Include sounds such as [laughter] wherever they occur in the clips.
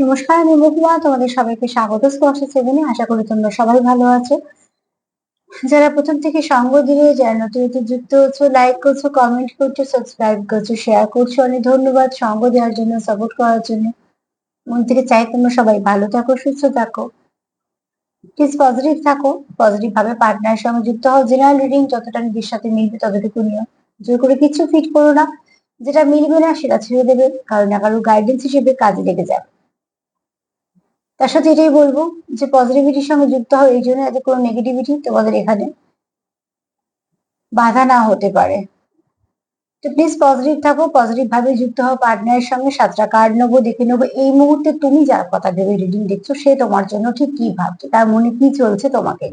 নমস্কার, আমি মহুয়া তোমাদের সবাইকে স্বাগত স্পর্শ সেভেনে। আশা করি তোমরা সবাই ভালো আছো। যারা প্রথম থেকে সঙ্গ দিয়ে যারা নতুন নতুন যুক্ত হচ্ছে লাইক করছ কমেন্ট করছ সাবস্ক্রাইব করছ শেয়ার করছ, অনেক ধন্যবাদ সঙ্গ দেওয়ার জন্য সাপোর্ট করার জন্য। মন থেকে চাই তোমরা সবাই ভালো থাকো, সুস্থ থাকো। প্লিজ পজিটিভ থাকো পজিটিভ ভাবে পার্টনারের সঙ্গে যুক্ত হও। জেনারেল রিডিং যতটা নিজের সাথে মিলবে ততটুকু নিও। জোর করে কিছু ফিট করো না। যেটা মিলবে না, সেটা ছেড়ে দেবে। কারও না কারও গাইডেন্স হিসেবে কাজে লেগে যাবে। তার সাথে এটাই বলব যে পজিটিভিটির সঙ্গে যুক্ত হয় এই জন্য যাতে কোনো নেগেটিভিটি তোমাদের এখানে বাধা না হতে পারে। তো প্লিজ পজিটিভ থাকো পজিটিভ ভাবে যুক্ত হও পার্টনারের সঙ্গে সাতটা কার্ড নেব, দেখে নেব, এই মুহূর্তে তুমি যার কথা ভেবে রিডিং দেখছ, সে তোমার জন্য ঠিক কি ভাবছে, তার মনে কি চলছে তোমাকে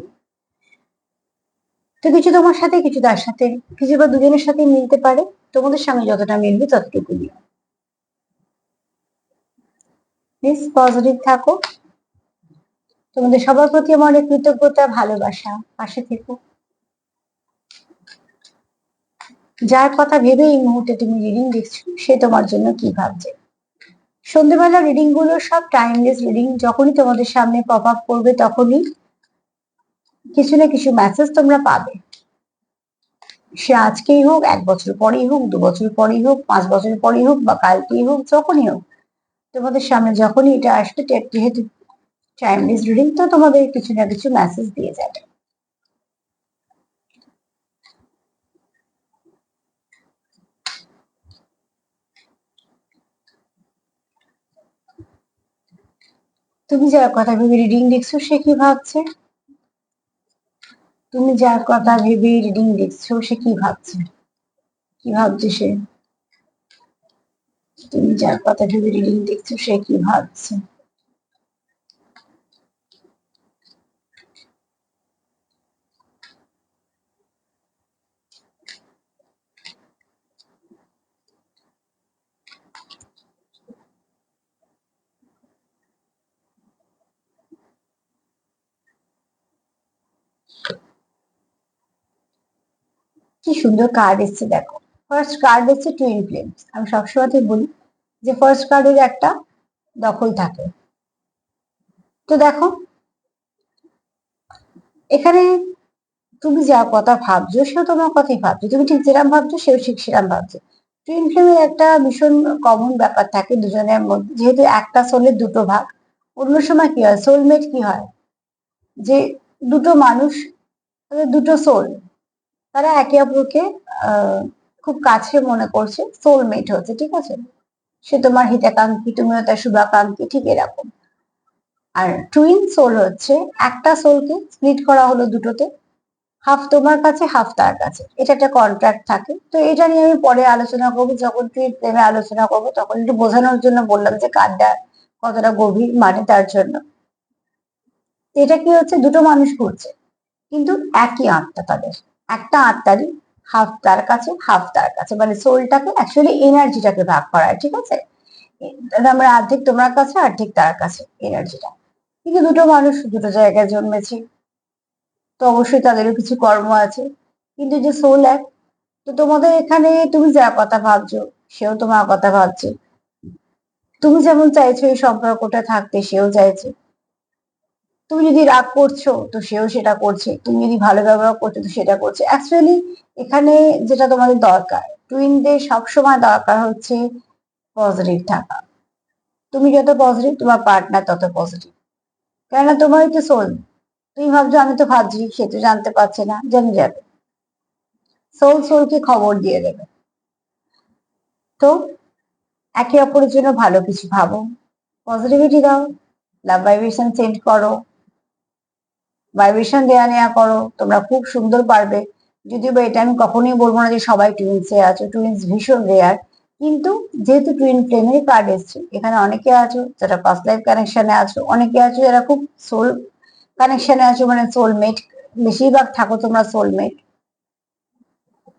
তো কিছু তোমার সাথে, কিছু তার সাথে, কিছু বা দুজনের সাথে মিলতে পারে, তোমাদের সঙ্গে যতটা মিলবে ততটুকু নিও। প্লিজ পজিটিভ থাকো। তোমাদের সবার প্রতি আমার অনেক কৃতজ্ঞতা, ভালোবাসা। পাশে থেকো। যার কথা ভেবে এই মুহূর্তে তুমি রিডিং দেখছ, সে তোমার জন্য কি ভাবছে? সন্ধ্যেবেলা রিডিংগুলো সব টাইমলেস রিডিং যখনই তোমাদের সামনে পপ আপ করবে, তখনই কিছু না কিছু মেসেজ তোমরা পাবে। সে আজকেই হোক, এক বছর পরেই হোক, দু বছর পরেই হোক, পাঁচ বছর পরেই হোক বা কালকেই হোক, যখনই হোক। তোমাদের সামনে যখনই এটা আসবে যেহেতু টাইমলেস রিডিং তো তোমাদের কিছু না কিছু মেসেজ দিয়ে যাবে। তুমি যার কথা ভেবে রিডিং দেখছ, সে কি ভাবছে? তুমি যার কথা ভেবে রিডিং দেখছ, সে কি ভাবছে? কি ভাবছে সে? তুমি যার কথা ভেবে রিডিং দেখছ সে কি ভাবছে? কি সুন্দর কার্ড এসছে দেখো। ফার্স্ট কার্ড হচ্ছে টুইন ফ্লেমস আমি সবসময় বলি যে ফার্স্ট কার্ডের একটা দখল থাকে। তো দেখো, এখানে তুমি যা কথা ভাবছ সেও তোমার কথাই ভাবছ। তুমি ঠিক যেরাম ভাবছ সেও ঠিক সেরাম ভাবছে। টুইন ফ্লেমের একটা ভীষণ কমন ব্যাপার থাকে দুজনের মধ্যে। যেহেতু একটা সোলের দুটো ভাগ, অন্য সময় কি হয়? সোলমেট কি হয়? যে দুটো মানুষ দুটো সোল তারা একে অপরকে খুব কাছে মনে করছে সোলমেট হচ্ছে, ঠিক আছে? সে তোমার হিতাকাঙ্ক্ষী, তুমিও তার শুভাকাঙ্ক্ষী, ঠিক এরকম। আর টুইন সোল হচ্ছে, একটা সোলকে স্প্লিট করা হলো দুটোতে হাফ তোমার কাছে হাফ তার কাছে। এটা একটা কন্ট্রাক্ট থাকে। তো এটা নিয়ে আমি পরে আলোচনা করব, যখন তুই প্রেমে আলোচনা করব, তখন একটু বোঝানোর জন্য বললাম যে কার্ডটা কতটা গভীর মানে তার জন্য। এটা কি হচ্ছে, দুটো মানুষ ঘুরছে, কিন্তু একই আত্মা তাদের। একটা আত্মারই হাফ তার কাছে হাফ তার কাছে মানে সোলটাকে অ্যাকচুয়ালি এনার্জিটাকে ভাগ করা ঠিক আছে? আমরা অর্ধেক তোমার কাছে, অর্ধেক তার কাছে এনার্জিটা কিন্তু দুটো মানুষ দুটো জায়গায় জন্মেছে। তো অবশ্যই তাদেরও কিছু কর্ম আছে। কিন্তু যে সোল এক তো তোমাদের এখানে তুমি যা কথা ভাবছ, সেও তোমার কথা ভাবছে। তুমি যেমন চাইছো এই সম্পর্কটা থাকতে, সেও চাইছে। তুমি যদি রাগ করছ, তো সেও সেটা করছে। তুমি যদি ভালো ব্যবহার করছ, তো সেটা করছে। অ্যাকচুয়ালি এখানে যেটা তোমাদের দরকার টুইনদের সবসময় দরকার হচ্ছে পজিটিভ থাকা। তুমি যত পজিটিভ তোমার পার্টনার তত পজিটিভ কেননা তোমার তো সোল তুমি ভাবছ, আমি তো ভাবছি, সে তো জানতে পারছে না, জেনে যাবে। সোল সোলকে খবর দিয়ে দেবে। তো একে অপরের জন্য ভালো কিছু ভাবো। পজিটিভিটি দাও লাভ ভাইব্রেশন সেন্ড করো। ভাইব্রেশন দেওয়া নেওয়া করো, তোমরা খুব সুন্দর পারবে। যদিও বা এটা আমি কখনোই বলব না যে সবাই টুইন্সে আছো টুইন্স ভীষণ রেয়ার কিন্তু যেহেতু টুইন ফ্লেমের কার্ড এসছে, এখানে অনেকে আছো যারা ফার্স্ট লাইফ কানেকশনে আছো, অনেকে আছো যারা খুব সোল কানেকশনে আছো মানে সোলমেট বেশিরভাগ থাকো তোমরা সোলমেট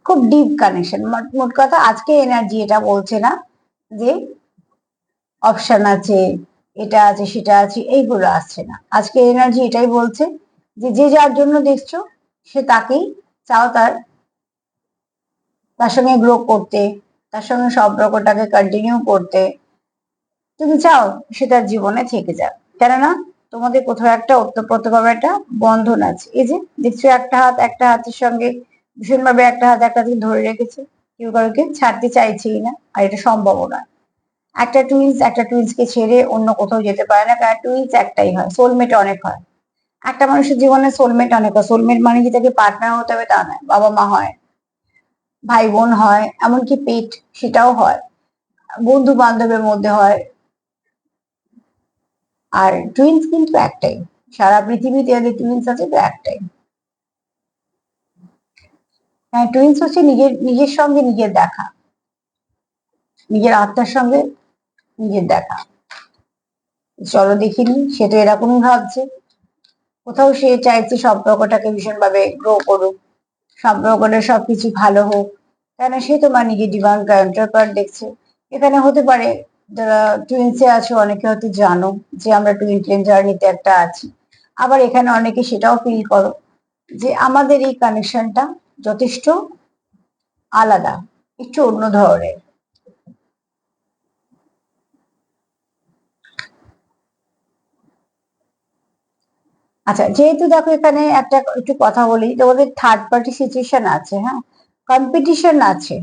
খুব ডিপ কানেকশন মোট কথা আজকে এনার্জি এটা বলছে না যে অপশন আছে, এটা আছে, সেটা আছে, এইগুলো আসছে না। আজকে এনার্জি এটাই বলছে যে যে যার জন্য দেখছ, সে তাকেই চাও তার তার সঙ্গে গ্রো করতে, তার সঙ্গে সম্পর্কটাকে কন্টিনিউ করতে। তুমি চাও সে তার জীবনে থেকে যাক। কেননা তোমাদের কোথাও একটা ওতপ্রোতভাবে একটা বন্ধন আছে। এই যে, দেখছ একটা হাত, একটা হাতের সঙ্গে, ভীষণভাবে একটা হাত, একটা হাতে ধরে রেখেছে। কেউ কারোকে ছাড়তে চাইছেই না, আর এটা সম্ভবও নয় একটা টুইন্স একটা টুইন্সকে ছেড়ে অন্য কোথাও যেতে পারে না, কারণ টুইন্স একটাই হয় সোলমেট অনেক হয়। একটা মানুষের জীবনে সোলমেট অনেক সোলমেট মানে কি তাকে পার্টনার হতে হবে তা নয়, বাবা মা হয়, ভাই বোন হয়, এমনকি পেট সেটাও হয়, বন্ধু বান্ধবের মধ্যে হয়। আর টুইন্স কিন্তু একটাই, সারা পৃথিবীতে যাদের টুইন্স আছে তো একটাই। হ্যাঁ টুইন্স হচ্ছে নিজের নিজের সঙ্গে নিজের দেখা, নিজের আত্মার সঙ্গে নিজের দেখা। চলো দেখিনি, সে তো এরকমই ভাবছে। কোথাও সে চাইছে সম্পর্কটাকে ভীষণভাবে গ্রো করুক, সম্পর্কটা সবকিছু ভালো হোক, কেন সে তোমার নিজের ডিমান্ড কাউন্টার দেখছে? এখানে হতে পারে, যারা টুইন্সে আছো অনেকে হয়তো জানো যে আমরা টুইন ট্রেন জার্নিতে একটা আছি। আবার এখানে অনেকে সেটাও ফিল করো যে আমাদের এই কানেকশনটা যথেষ্ট আলাদা, একটু অন্য ধরনের। আচ্ছা যেহেতু দেখো এখানে একটা একটু কথা বলি, তোমাদের থার্ড পার্টি সিচুয়েশন আছে হ্যাঁ? কম্পিটিশন আছে।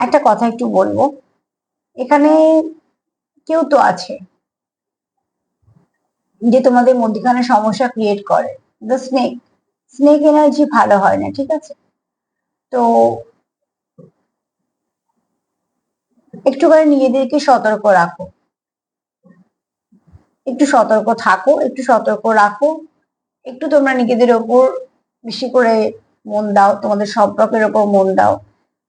একটা কথা একটু বলব, এখানে কেউ তো আছে যে তোমাদের মধ্যখানে সমস্যা ক্রিয়েট করে দ্য স্নেক স্নেক এনার্জি ভালো হয় না, ঠিক আছে? তো একটুখানি নিজেদেরকে সতর্ক রাখো। একটু সতর্ক থাকো, একটু সতর্ক রাখো। একটু তোমরা নিজেদের ওপর বেশি করে মন দাও, তোমাদের সম্পর্কের ওপর মন দাও।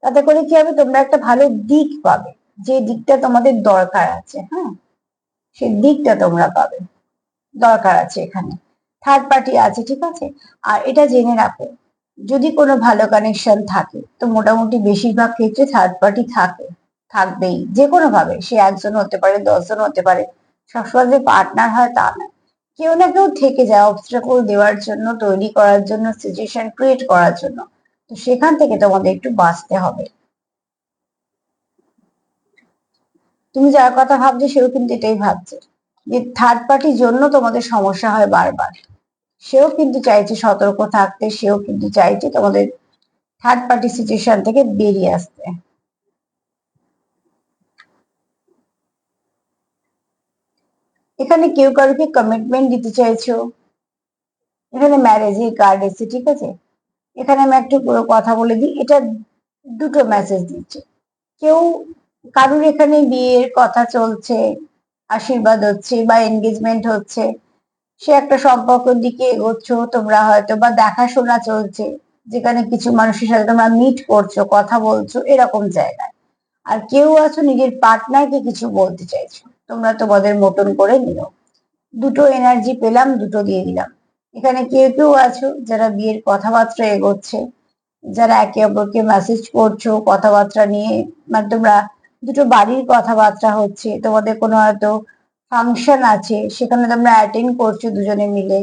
তাতে করে কি হবে? তোমরা একটা ভালো দিক পাবে। যে দিকটা তোমাদের দরকার আছে হ্যাঁ? সেই দিকটা তোমরা পাবে। দরকার আছে এখানে। থার্ড পার্টি আছে, ঠিক আছে? আর এটা জেনে রাখো, যদি কোনো ভালো কানেকশন থাকে, তো মোটামুটি বেশিরভাগ ক্ষেত্রে থার্ড পার্টি থাকে, থাকবেই। যে কোনো ভাবে সে একজন হতে পারে, দশজন হতে পারে। সবসময় যে পার্টনার হয় তা না। কেউ না কেউ থেকে যায় অবস্ট্রাকল দেওয়ার জন্য, তৈরি করার জন্য সিচুয়েশন ক্রিয়েট করার জন্য। তো সেখান থেকে তোমাদের একটু বাঁচতে হবে। তুমি যার কথা ভাবছ, সেও কিন্তু এটাই ভাবছে। যে থার্ড পার্টির জন্য তোমাদের সমস্যা হয় বারবার। সেও কিন্তু চাইছে সতর্ক থাকতে, সেও কিন্তু চাইছে তোমাদের থার্ড পার্টি সিচুয়েশন থেকে বেরিয়ে আসতে। এখানে কেউ কারোকে কমিটমেন্ট দিতে চাইছো? এখানে ম্যারেজের কার্ড এসেছে, ঠিক আছে? এখানে আমি একটু পুরো কথা বলে দিই, এটা দুটো মেসেজ দিচ্ছে। কেউ কারুর এখানে বিয়ের কথা চলছে, আশীর্বাদ হচ্ছে বা এনগেজমেন্ট হচ্ছে, সে একটা সম্পর্কের দিকে এগোচ্ছ, তোমরা হয়তো বা দেখাশোনা চলছে, যেখানে কিছু মানুষের সাথে তোমরা মিট করছ, কথা বলছো, এরকম জায়গায়। আর কেউ আছো, নিজের পার্টনারকে কিছু বলতে চাইছো। তোমরা তোমাদের মতন করে নিও। দুটো এনার্জি পেলাম, দুটো দিয়ে দিলাম। এখানে কেউ কেউ আছো যারা বিয়ের কথাবার্তা এগোচ্ছে, যারা একে অপরকে মেসেজ করছ, কথাবার্তা নিয়ে মানে তোমরা দুটো বাড়ির কথাবার্তা হচ্ছে, তোমাদের কোনো হয়তো ফাংশন আছে, সেখানে তোমরা অ্যাটেন্ড করছ দুজনে মিলে,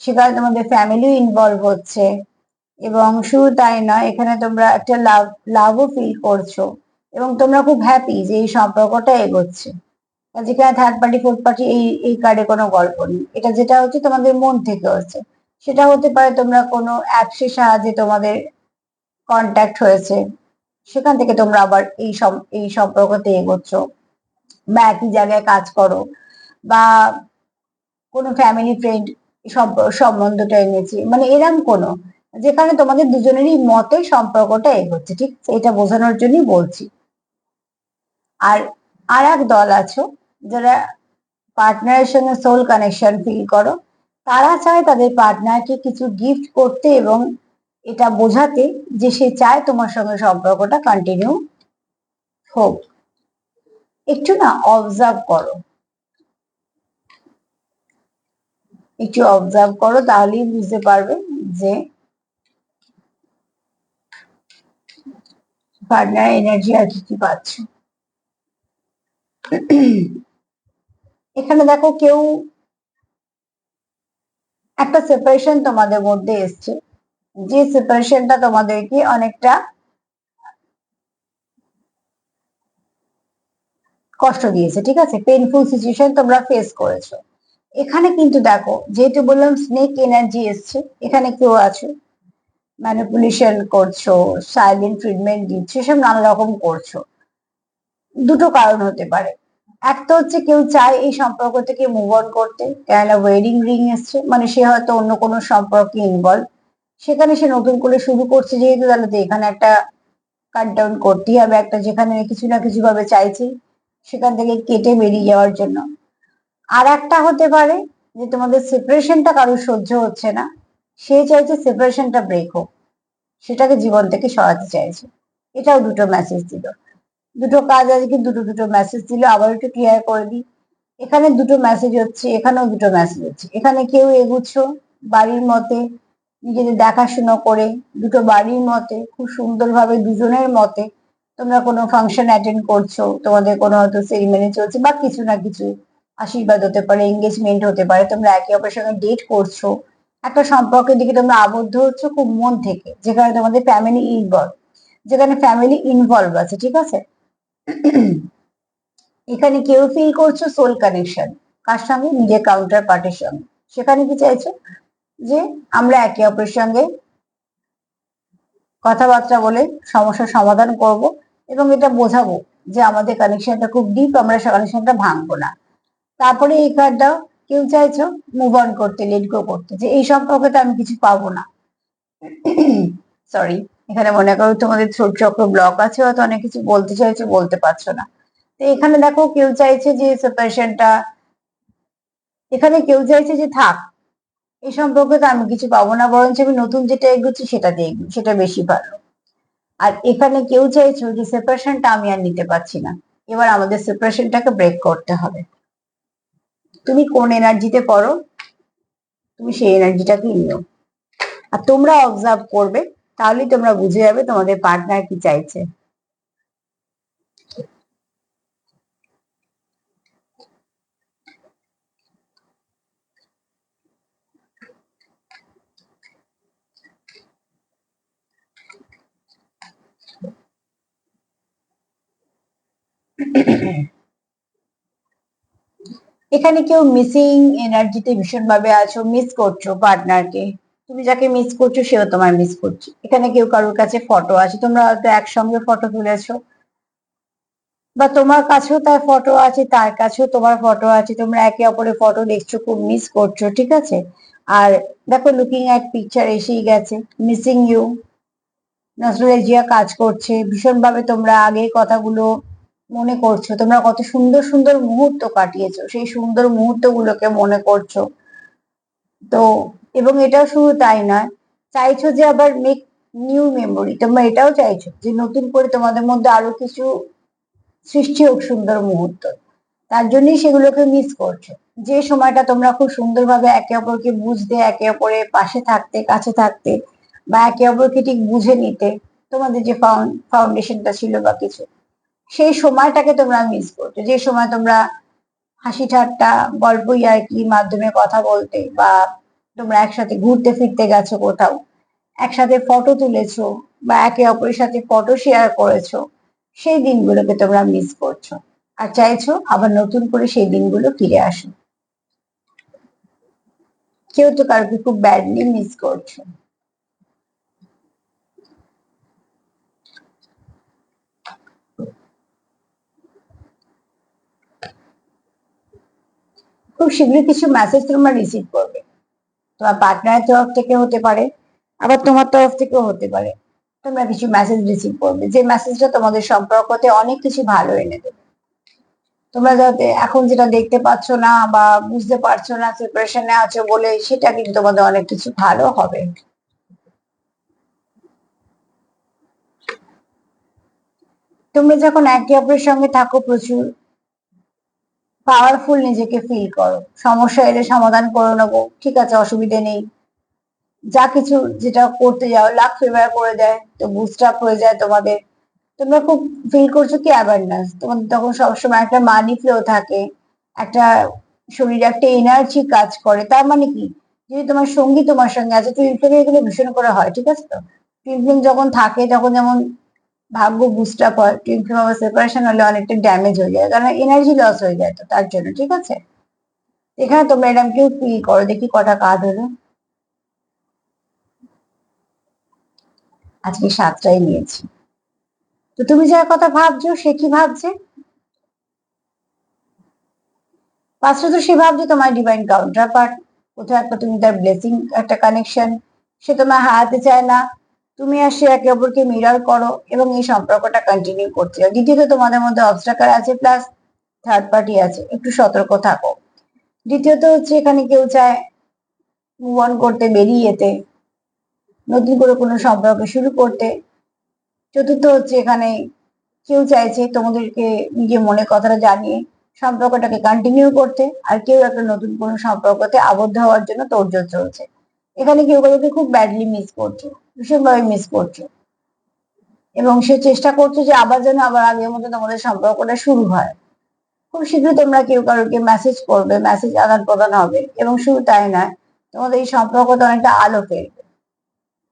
সেখানে তোমাদের ফ্যামিলি ইনভলভ হচ্ছে, এবং শুধু তাই নয়, এখানে তোমরা একটা লাভ লাভও ফিল করছ, এবং তোমরা খুব হ্যাপি যে এই সম্পর্কটা এগোচ্ছে। যেখানে থার্ড পার্টি ফোর্থ পার্টি এই এই কার্ডে কোনো গল্প নেই। এটা যেটা হচ্ছে তোমাদের মন থেকে হচ্ছে। সেটা হতে পারে তোমরা কোনো অ্যাপসের সাহায্যে তোমাদের কন্ট্যাক্ট হয়েছে। সেখান থেকে তোমরা আবার এই এই সম্পর্কতে এগোচ্ছ। বা একই জায়গায় কাজ করো। বা কোনো ফ্যামিলি ফ্রেন্ড সম্বন্ধটা এনেছি। মানে এরম কোনো। যেখানে তোমাদের দুজনেরই মতে সম্পর্কটা এগোচ্ছে। ঠিক, এটা বোঝানোর জন্যই বলছি। আর আর এক দল আছো যারা পার্টনারের সঙ্গে সোল কানেকশন ফিল করো, তারা চায় তাদের পার্টনারকে কিছু গিফট করতে এবং এটা বোঝাতে যে সে চায় তোমার সঙ্গে সম্পর্কটা কন্টিনিউ হোক। একটু না অবজার্ভ করো। একটু অবজার্ভ করো তাহলেই বুঝতে পারবে যে পার্টনার এনার্জি আর কি কি পাচ্ছ। এখানে দেখো কেউ একটা সেপারেশন তোমাদের মধ্যে এসছে। যে সেপারেশনটা তোমাদেরকে অনেকটা কষ্ট দিয়েছে, ঠিক আছে? পেনফুল সিচুয়েশন তোমরা ফেস করেছ। এখানে কিন্তু দেখো, যেহেতু বললাম স্নেক এনার্জি এসছে, এখানে কেউ আছে? ম্যানিপুলেশন করছ সাইলেন্ট ট্রিটমেন্ট দিচ্ছ, এসব নানা রকম করছ। দুটো কারণ হতে পারে। একটা হচ্ছে কেউ চায় এই সম্পর্ক থেকে মুভ অন করতে। কেননা ওয়েডিং রিং এসছে মানে সে হয়তো অন্য কোনো সম্পর্কে ইনভলভ সেখানে সে নতুন করে শুরু করছে, যেহেতু তাহলে তো এখানে একটা কাট ডাউন করতেই হবে একটা, যেখানে কিছু না কিছু ভাবে চাইছি, সেখান থেকে কেটে বেরিয়ে যাওয়ার জন্য। আর একটা হতে পারে যে তোমাদের সেপারেশনটা কারোর সহ্য হচ্ছে না, সে চাইছে সেপারেশনটা ব্রেক হোক। সেটাকে জীবন থেকে সরাতে চাইছে। এটাও দুটো মেসেজ দিল। দুটো কাজ আজকে দুটো দুটো মেসেজ দিল, আবার একটু ক্লিয়ার করে দিই। এখানে দুটো মেসেজ হচ্ছে, এখানেও দুটো মেসেজ হচ্ছে। এখানে কেউ এগুচ্ছ বাড়ির মতে, নিজেদের দেখাশুনো করে, দুটো বাড়ির মতে, খুব সুন্দরভাবে দুজনের মতে তোমরা কোনো ফাংশন অ্যাটেন্ড করছ, তোমাদের কোনো হয়তো সেরিমনি চলছে বা কিছু না কিছু আশীর্বাদ হতে পারে এঙ্গেজমেন্ট হতে পারে, তোমরা একে অপরের সঙ্গে ডেট করছ। একটা সম্পর্কের দিকে তোমরা আবদ্ধ হচ্ছ খুব মন থেকে, যেখানে তোমাদের ফ্যামিলি ইনভলভ যেখানে ফ্যামিলি ইনভলভ আছে, ঠিক আছে? এখানে কেউ ফিল করছ? সোল কানেকশন কার সঙ্গে? নিজের কাউন্টার পার্টির সঙ্গে। সেখানে কি চাইছো? যে আমরা একে অপরের সঙ্গে কথাবার্তা বলে সমস্যার সমাধান করব এবং এটা বোঝাবো যে আমাদের কানেকশনটা খুব ডিপ আমরা কানেকশনটা ভাঙবো না। তারপরে এই কার্ডটা কেউ চাইছো? মুভ অন করতে লেট করতে। যে এই সম্পর্কে তো আমি কিছু পাবো না। [coughs] সরি এখানে মনে করো তোমাদের থ্রোট চক্র ব্লক আছে, হয়তো অনেক কিছু বলতে চাইছো, বলতে পারছ না। তো এখানে দেখো কেউ চাইছে যে সেপারেশনটা এখানে কেউ চাইছে যে থাক এই সম্পর্কে তো আমি কিছু পাবো না, বরঞ্চ আমি নতুন যেটা এগোচ্ছি সেটা দিয়ে সেটা বেশি ভালো। আর এখানে কেউ চাইছো যে সেপারেশনটা আমি আর নিতে পারছি না, এবার আমাদের সেপারেশনটাকে ব্রেক করতে হবে। তুমি কোন এনার্জিতে পড়ো, তুমি সেই এনার্জিটাকে নিও। আর তোমরা অবজার্ভ করবে তাহলেই তোমরা বুঝে যাবে তোমাদের পার্টনার কি চাইছে। এখানে কেউ মিসিং এনার্জিতে ভীষণ ভাবে আছো মিস করছ পার্টনারকে তুমি যাকে মিস করছ, সেও তোমায় মিস করছে। এখানে কেউ কারোর কাছে ফটো আছে, তোমরা হয়তো একসঙ্গে ফটো তুলেছো। বা তোমার কাছেও তার ফটো আছে, তার কাছেও তোমার ফটো আছে, তোমরা একে অপরের ফটো দেখছ, খুব মিস করছ, ঠিক আছে? আর দেখো লুকিং অ্যাট পিকচার এসেই গেছে মিসিং ইউ নস্ট্রালজিয়া কাজ করছে, ভীষণভাবে তোমরা আগে কথাগুলো মনে করছ, তোমরা কত সুন্দর সুন্দর মুহূর্ত কাটিয়েছো, সেই সুন্দর মুহূর্তগুলোকে মনে করছ। তো এবং এটাও শুধু তাই নয়, চাইছো যে আবার মেক নিউ মেমোরি তোমরা এটাও চাইছো যে নতুন করে তোমাদের মধ্যে আরও কিছু সৃষ্টি হোক সুন্দর মুহূর্ত। তার জন্যই সেগুলোকে মিস করছ। যে সময়টা তোমরা খুব সুন্দরভাবে একে অপরকে বুঝতে, একে অপরের পাশে থাকতে, কাছে থাকতে বা একে অপরকে ঠিক বুঝে নিতে তোমাদের যে ফাউন্ডেশনটা ছিল বা কিছু, সেই সময়টাকে তোমরা মিস করছ। যে সময় তোমরা হাসি ঠাট্টা, গল্প ইয়ার্কির মাধ্যমে কথা বলতে বা তোমরা একসাথে ঘুরতে ফিরতে গেছো কোথাও, একসাথে ফটো তুলেছো বা একে অপরের সাথে ফটো শেয়ার করেছ, সেই দিনগুলোকে তোমরা মিস করছ। আর চাইছো আবার নতুন করে সেই দিনগুলো ফিরে আসো। কেউ তো কারোকে খুব ব্যাডলি মিস করছ। খুব শীঘ্রই কিছু মেসেজ তোমরা রিসিভ করবে। তোমার পার্টনারের তরফ থেকে হতে পারে, আবার তোমার তরফ থেকেও হতে পারে। তোমরা কিছু মেসেজ রিসিভ করবে, যে মেসেজটা তোমাদের সম্পর্কতে অনেক কিছু ভালো এনে দেবে। তোমরা যাতে এখন যেটা দেখতে পাচ্ছ না বা বুঝতে পারছ না সেপারেশনে আছো বলে, সেটা কিন্তু তোমাদের অনেক কিছু ভালো হবে। তোমরা যখন একে অপরের সঙ্গে থাকো প্রচুর পাওয়ারফুল নিজেকে ফিল করো। সমস্যা এলে সমাধান করে নেব, ঠিক আছে, অসুবিধে নেই। যা কিছু যেটা করতে যাও লাখ ফেভার করে দেয়, তো বুস্ট আপ হয়ে যায় তোমাদের। তোমরা খুব ফিল করছ কি অ্যাওয়ারনেস তোমাদের তখন সবসময় একটা মানি ফ্লো থাকে, একটা শরীরে একটা এনার্জি কাজ করে। তার মানে কি? যদি তোমার সঙ্গী তোমার সঙ্গে আছে টুইন ফ্লেমে এগুলো ভীষণ করে হয়, ঠিক আছে তো? টুইন যখন থাকে, তখন যেমন ভাগ্য বুস্ট আপ হয় টুইন আবার সেপারেশন হলে অনেকটা ড্যামেজ হয়ে যায়, কারণ এনার্জি লস হয়ে যায় তো তার জন্য, ঠিক আছে? এখানে তোমরা এরকম কেউ ফিল করো, দেখি কটা কার্ড হলো। আজকে সাতটাই নিয়েছি। তো তুমি যার কথা ভাবছ, সে কি ভাবছে? পাঁচটা তো সে ভাবছে তোমার ডিভাইন কাউন্টার পার্ট কোথাও একটা তুমি তার ব্লেসিং একটা কানেকশন সে তোমার হারাতে চায় না। তুমি আর সে একে অপরকে মিরর করো এবং এই সম্পর্কটা কন্টিনিউ করতে চাও দ্বিতীয়ত, তোমাদের মধ্যে অবস্ট্রাকার আছে প্লাস থার্ড পার্টি আছে। একটু সতর্ক থাকো। দ্বিতীয়ত হচ্ছে, এখানে কেউ চায় মুভ অন করতে বেরিয়ে যেতে নতুন করে কোনো সম্পর্ক শুরু করতে। চতুর্থ হচ্ছে, এখানে কেউ চাইছে তোমাদেরকে নিজের মনে কথাটা জানিয়ে সম্পর্কটাকে কন্টিনিউ করতে আর কেউ একটা নতুন কোনো সম্পর্কতে আবদ্ধ হওয়ার জন্য তোড়জোড় চলছে। এখানে কেউ কাউকে খুব ব্যাডলি মিস করছ। ভীষণভাবে মিস করছ। এবং সে চেষ্টা করছ যে আবার যেন আবার আগের মতো তোমাদের সম্পর্কটা শুরু হয়। খুব শীঘ্রই তোমরা কেউ কারোকে মেসেজ করবে মেসেজ আদান প্রদান হবে এবং শুধু তাই নয়, তোমাদের এই সম্পর্কতে অনেকটা আলো ফেলবে।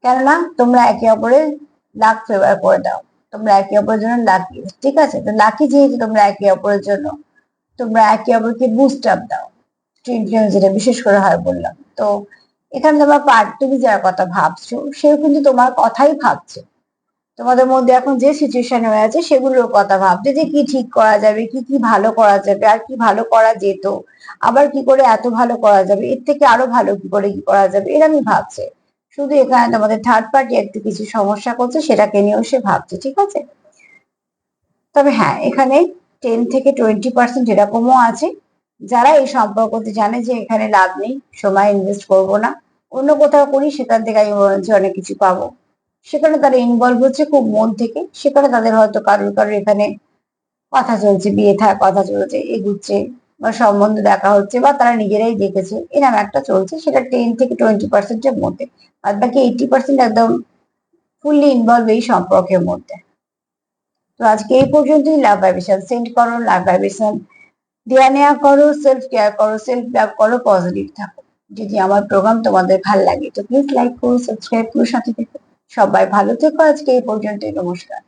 কেননা তোমরা একে অপরের লাক ফেভার করে দাও। তোমরা একে অপরের জন্য লাকি ঠিক আছে? তো লাকি যেহেতু তোমরা একে অপরের জন্য, তোমরা একে অপরকে বুস্ট আপ দাও। ইনফ্লুয়েন্স যেটা বিশেষ করে হয় বললাম। তো এখানে তোমার পার্ট তুমি যার কথা ভাবছ, সেও কিন্তু তোমার কথাই ভাবছে। তোমাদের মধ্যে এখন যে সিচুয়েশন হয়ে আছে সেগুলোর কথা ভাবছে যে কি ঠিক করা যাবে, কি কি ভালো করা যাবে, আর কি ভালো করা যেত, আবার কি করে এত ভালো করা যাবে, এর থেকে আরও ভালো কি করে কি করা যাবে এরকমই ভাবছে। শুধু এখানে তোমাদের থার্ড পার্টি একটু কিছু সমস্যা করছে, সেটাকে নিয়েও সে ভাবছে, ঠিক আছে? তবে হ্যাঁ এখানে টেন থেকে টোয়েন্টি পার্সেন্ট এরকমও আছে। যারা এই সম্পর্কতে জানে যে এখানে লাভ নেই, সময় ইনভেস্ট করব না। অন্য কোথাও করি, সেখান থেকে আমি হচ্ছে অনেক কিছু পাবো। সেখানে তারা ইনভলভ হচ্ছে খুব মন থেকে, সেখানে তাদের হয়তো কারোর কারোর এখানে কথা চলছে, বিয়ে থাকা কথা চলছে, এগুচ্ছে বা সম্বন্ধ দেখা হচ্ছে বা তারা নিজেরাই দেখেছে এরকম একটা চলছে, সেটা টেন থেকে টোয়েন্টি পার্সেন্টের মধ্যে। আর বাকি এইটি পার্সেন্ট একদম ফুললি ইনভলভ এই সম্পর্কের মধ্যে। তো আজকে এই পর্যন্তই লাভ ভাইব্রেশন সেন্ড করো লাভ ভাইব্রেশন দেয়া নেওয়া করো সেলফ কেয়ার করো সেলফ লাভ করো পজিটিভ থাকো। যদি আমার প্রোগ্রাম তোমাদের ভালো লাগে তো প্লিজ লাইক করো সাবস্ক্রাইব করো সাথে থেকো। সবাই ভালো থেকো আজকে, এই পর্যন্তই, নমস্কার।